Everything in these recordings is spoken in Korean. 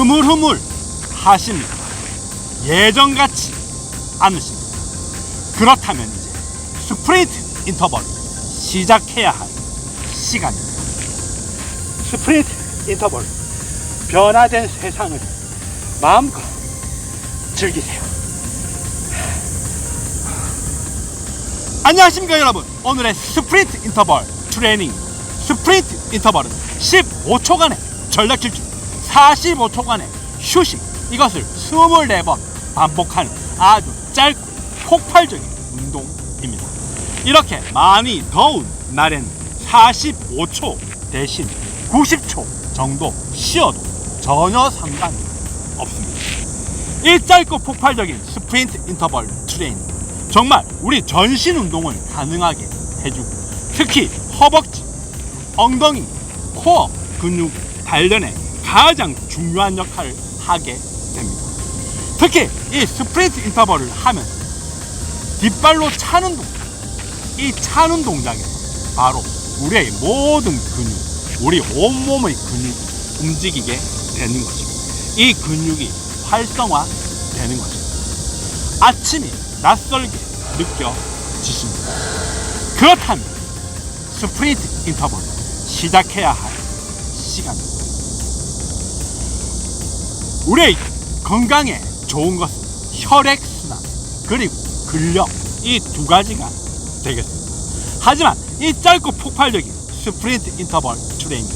흐물흐물 하십니다. 예전같이 않으십니다. 그렇다면 이제 스프린트 인터벌 시작해야 할 시간입니다. 스프린트 인터벌 변화된 세상을 마음껏 즐기세요. 안녕하십니까 여러분 오늘의 스프린트 인터벌 트레이닝 스프린트 인터벌은 15초간의 전력 질주 45초간의 휴식 이것을 24번 반복하는 아주 짧고 폭발적인 운동입니다. 이렇게 많이 더운 날에는 45초 대신 90초 정도 쉬어도 전혀 상관이 없습니다. 이 짧고 폭발적인 스프린트 인터벌 트레이닝 정말 우리 전신 운동을 가능하게 해주고 특히 허벅지, 엉덩이, 코어 근육 단련에 가장 중요한 역할을 하게 됩니다. 특히 이 스프린트 인터벌을 하면 뒷발로 차는 동작, 이 차는 동작에서 바로 우리의 모든 근육, 우리 온몸의 근육이 움직이게 되는 것입니다. 이 근육이 활성화되는 것입니다. 아침이 낯설게 느껴지십니다. 그렇다면 스프린트 인터벌 시작해야 할 시간입니다. 우리의 건강에 좋은 것은 혈액순환 그리고 근력 이 두 가지가 되겠습니다. 하지만 이 짧고 폭발적인 스프린트 인터벌 트레이닝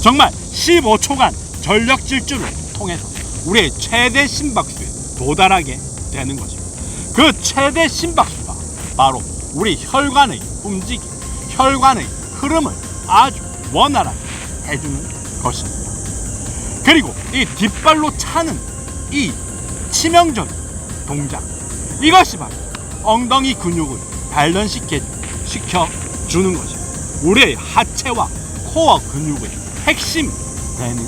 정말 15초간 전력 질주를 통해서 우리의 최대 심박수에 도달하게 되는 것입니다. 그 최대 심박수가 바로 우리 혈관의 움직임, 혈관의 흐름을 아주 원활하게 해주는 것입니다. 그리고 이 뒷발로 차는 이 치명적인 동작 이것이 바로 엉덩이 근육을 단련시켜 시켜 주는 것입니다. 우리의 하체와 코어 근육의 핵심이 되는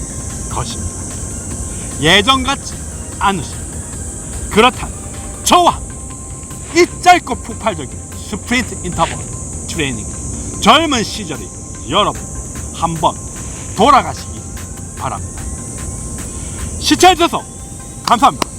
것입니다. 예전 같지 않으십니다. 그렇다면 저와 이 짧고 폭발적인 스프린트 인터벌 트레이닝 젊은 시절의 여러분 한번 돌아가시기 바랍니다. 시청해주셔서 감사합니다.